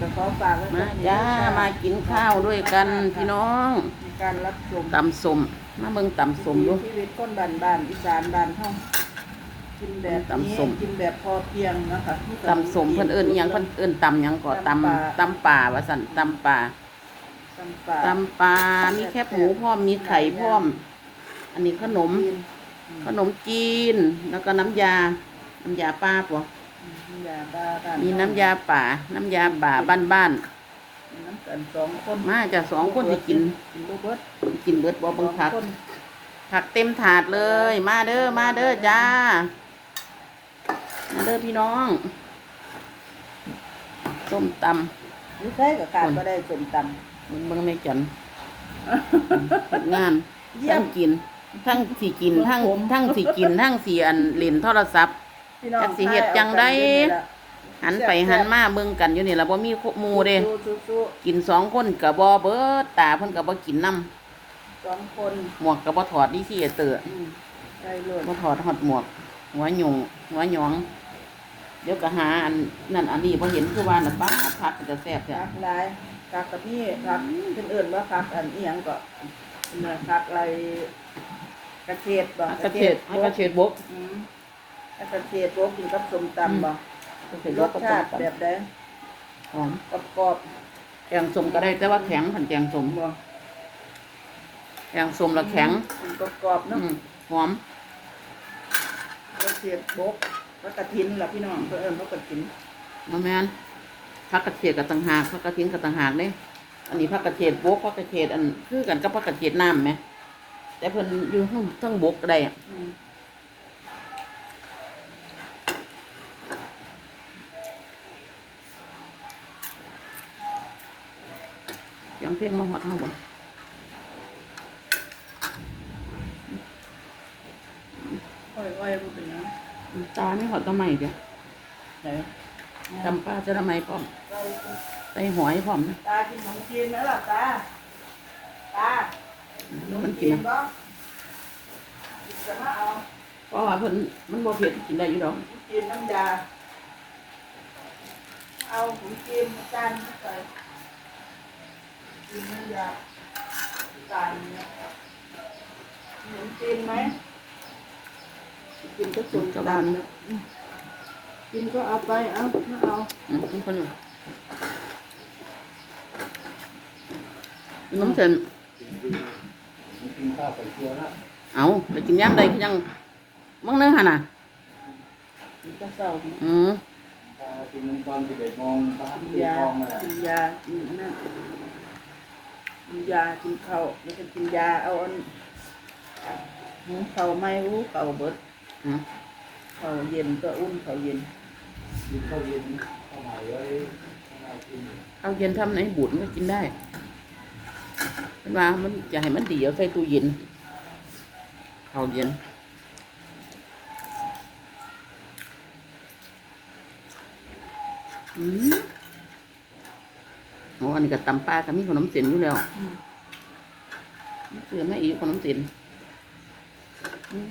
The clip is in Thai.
ก็ขอฝากไว้มาเท่นี้จ้าค่ะมากินข้าวด้วยกันพี่น้องในการรับชมตำสมมาเบิ่งตำสมดู ชีวิตคนบ้านบ้านๆอีสานบ้านห้องกินแบบนี้ตำส้ม กินแบบพอเพียงนะคะที่ตำสมเพิ่นเอิ้นอีหยังเพิ่นเอิ้นตำหยังก็ตำตำป่าว่าซั่นตำป่า ตำปลา ตำปลามีแคบหมูพร้อม มีไข่พร้อม อันนี้ขนมจีนขนมจีน แล้วก็น้ำยา น้ำยาป้าปะน้ำ ยาบ้าบ้านมีน้ำยาป่า น้ำยาป่าบ้านมีน้ำกันสองคนๆมาจากสองคนที่กิน กินลูกเบิดกินเบิดบ่เบังผัก สองคนผักเต็มถาดเลย มาเด้อ มาเด้อจ้า มาเด้อพี่น้อง ส้มตนี่ใช่กับการก็ได้สมตำมึงเบิ่งในจันเฮ็ดงานำเยี่ยทั้ม งกิน ทั้งสีกิน ทั้งผมทั้งสีกิน ทั้งสีอันเล่นโทรศัพท์ พี่น้องจักสิเฮ็ดจังใดเอากันอยู่นี่ล่ะหันไปหันมาเบิ่งกันอยู่นี่ล่ะบ่มีหมู่เด้ สู้ๆกินสองคนก็บ่เบิดตาเพิ่นก็บ่กินน้ๆสองคนำหมวกก็บ่ถอดดิซี่เตออืมได้เลยบ่ถอดฮอดหมวก หัวหยงหัวหยอง เดี๋ยวก็หาอันนั่นอันนี้บ่เห็นคือว่าน่ะป้าดผักก็จะแซ่บแท้ผักหลายผักกับพี่ผักเพิ่นเอิ้นว่าผักอันอีหยังก็เนื้อผักอะไรกระเฉดบ่ผักกระเฉดผักกระเฉดบกอืม ผักกระเฉดโบกินกับส้มตำบ่กระเฉดรบสกกับชาติส้มแบตำบใดหอมกรอบแกงส้มก็ได้แต่ว่าแข็งผันแกงส้มๆบ่แกงส้มแล้วแข็งมันกรอบๆอืเนาะมหอมกระเฉดโบกแล้วกระทินล่ะพี่น้องเพิ่นเอิ้นว่ากระทินบ่แม่นผักกระเฉดกับต่างหากผักกระทิ้งกับต่างหากเด้อันนี้ผักกระเฉดบกผักกระเฉดอันคือกันกับผักกระเฉดน้ำไหมแต่เพิ่นอยู่ทั้งทั้งบกก็ได้อะอืม ยังเพียงมาหอดเท่าบ่อ้อยๆบ่เป็นหยังตาไม่หอดทำไมเดี๋ยวไหนจำป้าจะทำไมพร้อมเราใส่หอยพร้อมนะตากินขนมจีนไหมล่ะตา ตาแล้วมันกินนะบ่กินจะมาเอาเพราะว่าเพิ่นมันบ่เผ็ดกินได้อยู่ดอกกินน้ำยา เอาขนมจีนจานใส่ กินน้ำยาจานเนี่ยขนมจีนไหมกินก็สุกดำนะอืมกินก็เอาไปเอาไม่เอาอืมเพิ่นอยู่น้ำเส้นกินข้าวไปเที่ยวแล้วเอาไปกินยามใดคือยังมั่งเนึงหั่นน่ะกินก็เศร้าอืมพากินตอนสิบเอ็ดโมงพากินตียาทองมากินยากินนั่น กินยากินข้าวแล้วก็กินยาเอาอันหุงข้าวไม่รู้ข้าวเบิดอืมข้าวเย็นก็อุ่นข้าวเย็นกินข้าวเย็นข้าวใหม่ไว้ข้าวใหม่กินเอาเย็นทำไหนบูดมันก็กินได้เพิ่นว่ามันจะให้มันดีเอาใส่ตู้เย็นข้าวเย็นอืม โอ้อันนี้ก็ตำปลาก็มีขนมเส้นอยู่แล้วอืมเสือไม่อีกขนมเส้นอืม